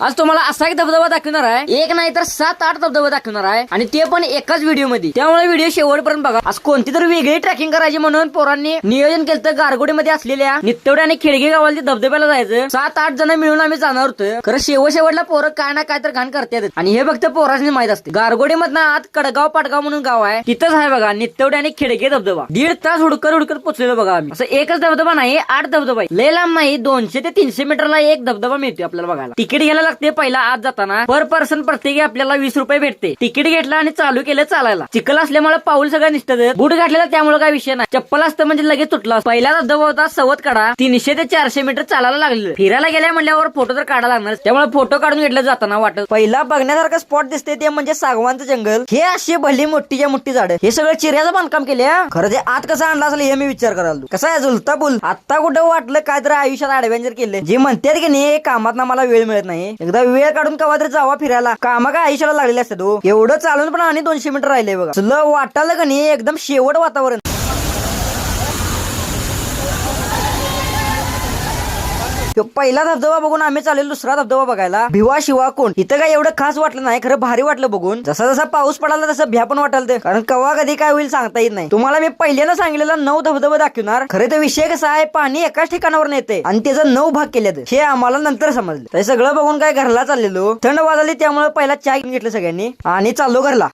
आज तुम्हाला असा एक धबधबा दाखवणार आहे. एक नाही तर सात आठ धबधबा दाखवणार आहे. आणि ते पण एकाच व्हिडिओमध्ये. त्यामुळे व्हिडिओ शेवटपर्यंत बघा. आज कोणती तरी वेगळी ट्रॅकिंग करायची म्हणून पोरांनी नियोजन केलं गारगोडीमध्ये असलेल्या नित्तवडे आणि खेडगे गावाला धबधब्याला जायचं. सात आठ जण मिळून आम्ही जाणार होतो. खरं शेवट शेवटला पोरं काय ना काय तर घाण करतात आणि हे फक्त पोरांनी माहीत असते. गारगोडी मधनं आत कडगाव पाटगाव म्हणून गाव आहे. तिथंच आहे बघा नित्तवडे आणि खेडगे धबधबा. दीड तास हुडकत हुडकत पोचलेलो बघा आम्ही. असं एकच धबधबा नाही आठ धबधबा लय लांब नाही दोनशे ते तीनशे मीटरला एक धबधबा मिळतो आपल्याला बघायला. तिकीट घ्यायला लागते पहिला आत जाताना पर पर्सन प्रत्येकी आपल्याला वीस रुपये भेटते. तिकीट घेतलं आणि चालू केलं चालायला. चिखल असल्यामुळे पाऊल सगळं निसटत बूट घातलेला त्यामुळे काय विषय नाही. चप्पल असतं म्हणजे लगेच तुटला पहिला धबधबा होता सवत काढा. तीनशे ते चारशे मीटर चालायला लागले फिरायला गेल्या म्हणल्यावर फोटो तर काढायला लागणार त्यामुळे फोटो काढून घेतलं जाताना वाटत. पहिला बघण्यासारखं स्पॉट दिसते ते म्हणजे सागवानचं जंगल. हे अशी भली मोठीच्या मोठी झाडं. हे सगळं चिऱ्याचं बांधकाम केले खरं ते आत कसं आणलं असेल हे मी विचार करायला कसं आहे? झुलता बुल आता कुठं वाटलं काय तर आयुष्यात ऍडव्हेंचर केले जे म्हणतात की नाही कामात मला वेळ मिळत नाही. एकदा वेळ काढून कवा तरी जावा फिरायला. कामा काय आयुष्याला लागलेले असतात हो. एवढं चालून पण आणि दोनशे मीटर राहिले बघा. तुला वाटायला का नाही एकदम शेवट वातावरण. ह्यो पहिला धबधबा बघून आम्ही चालेल दुसरा धबधबा बघायला. भिवा शिवा कोण? इथं काय एवढं खास वाटलं नाही खरं भारी वाटलं बघून. जसा जसा पाऊस पडाला तसं भ्या पण वाटाल ते. कारण कवा कधी काय होईल सांगता येत नाही. तुम्हाला मी पहिल्यांदा सांगितलेला नऊ धबधबा दाखवणार. खरे तर विषय कसा आहे पाणी एकाच ठिकाणावर येते आणि त्याचं नऊ भाग केले हे आम्हाला नंतर समजलं. ते सगळं बघून काय घरला चाललेलो. थंड वाजली त्यामुळे पहिला चाय घेतलं सगळ्यांनी. आणि चाललो घरला.